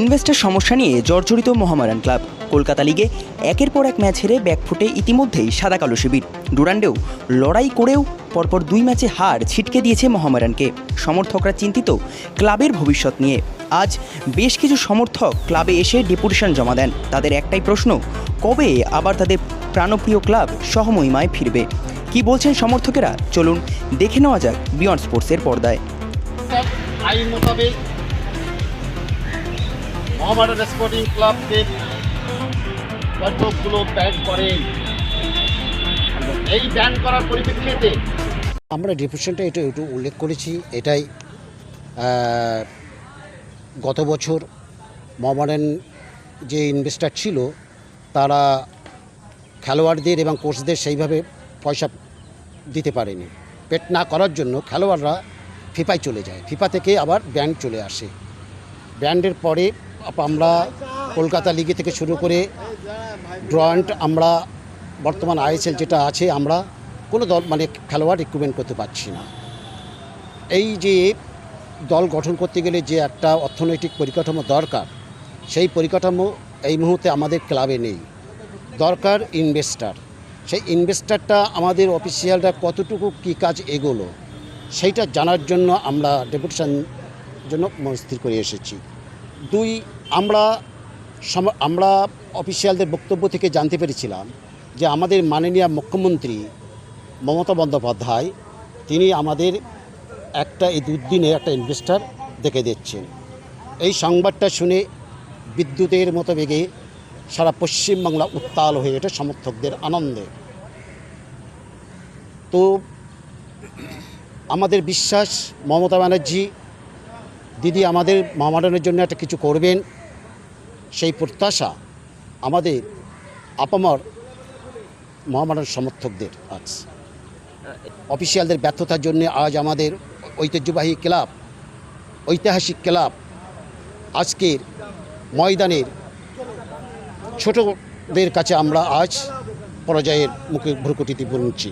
Investor সমস্যা নিয়ে জর্জরিত মোহামেডান ক্লাব। কলকাতা লিগে একের পর এক ম্যাচ হেরে ব্যাকফুটে ইতিমধ্যেই সাদা কালো শিবির। ডুরান্ডেও লড়াই করেও পরপর দুই ম্যাচে হার ছিটকে দিয়েছে মোহামেডানকে সমর্থকরা চিন্তিত ক্লাবের ভবিষ্যৎ নিয়ে। আজ বেশ কিছু সমর্থক ক্লাবে এসে ডেপুটেশন জমা দেন। তাদের একটাই প্রশ্ন, কবে আবার তাদের প্রাণপ্রিয় ক্লাব সহমহিমায় ফিরবে? কি বলছেন সমর্থকেরা? চলুন দেখে নেওয়া যাক বিয়ন্ড স্পোর্টসের পর্দায়। আইন মোতাবেক মোহামেডান স্পোর্টিং ক্লাবকে বৈঠকগুলো ব্যান করেন এই ব্যান করার পরিপ্রেক্ষিতে আমরা ডিপ্রেশনটা এটা একটু উল্লেখ করেছি, এটাই গত বছর মোহামেডান যে ইনভেস্টার ছিল, তারা খেলোয়াড়দের এবং কোচদের সেইভাবে পয়সা দিতে পারেনি। পেট না করার জন্য খেলোয়াড়রা ফিফায় চলে যায়। ফিফা থেকে আবার ব্যান্ড চলে আসে। ব্যান্ডের পরে আমরা কলকাতা লিগে থেকে শুরু করে ড্রয়েন্ট আমরা বর্তমান আইএসএল যেটা আছে, আমরা কোনো দল মানে খেলোয়াড় রিক্রুটমেন্ট করতে পারছি না। এই যে দল গঠন করতে গেলে যে একটা অর্থনৈতিক পরিকাঠামো দরকার, সেই পরিকাঠামো এই মুহূর্তে আমাদের ক্লাবে নেই। দরকার ইনভেস্টার সেই ইনভেস্টারটা আমাদের অফিসিয়ালরা কতটুকু কী কাজ এগোলো, সেইটা জানার জন্য আমরা ডেপুটেশন জন্য মনস্থির করে এসেছি। দুই, আমরা আমরা অফিসিয়ালদের বক্তব্য থেকে জানতে পেরেছিলাম যে আমাদের মাননীয় মুখ্যমন্ত্রী মমতা বন্দ্যোপাধ্যায়, তিনি আমাদের একটা এই দুদিনে একটা ইনভেস্টার দেখে দিচ্ছেন। এই সংবাদটা শুনে বিদ্যুতের মতো বেগে সারা পশ্চিমবাংলা উত্তাল হয়ে ওঠে সমর্থকদের আনন্দে। তো আমাদের বিশ্বাস মমতা ব্যানার্জি দিদি আমাদের মহামাডানের জন্য একটা কিছু করবেন। সেই প্রত্যাশা আমাদের আপামর মহামাডান সমর্থকদের আছে অফিসিয়ালদের ব্যর্থতার জন্য আজ আমাদের ঐতিহ্যবাহী ক্লাব, ঐতিহাসিক ক্লাব আজকের ময়দানের ছোটদের কাছে আমরা আজ পরাজয়ের মুখে ভ্রুকুটিতে বুনছি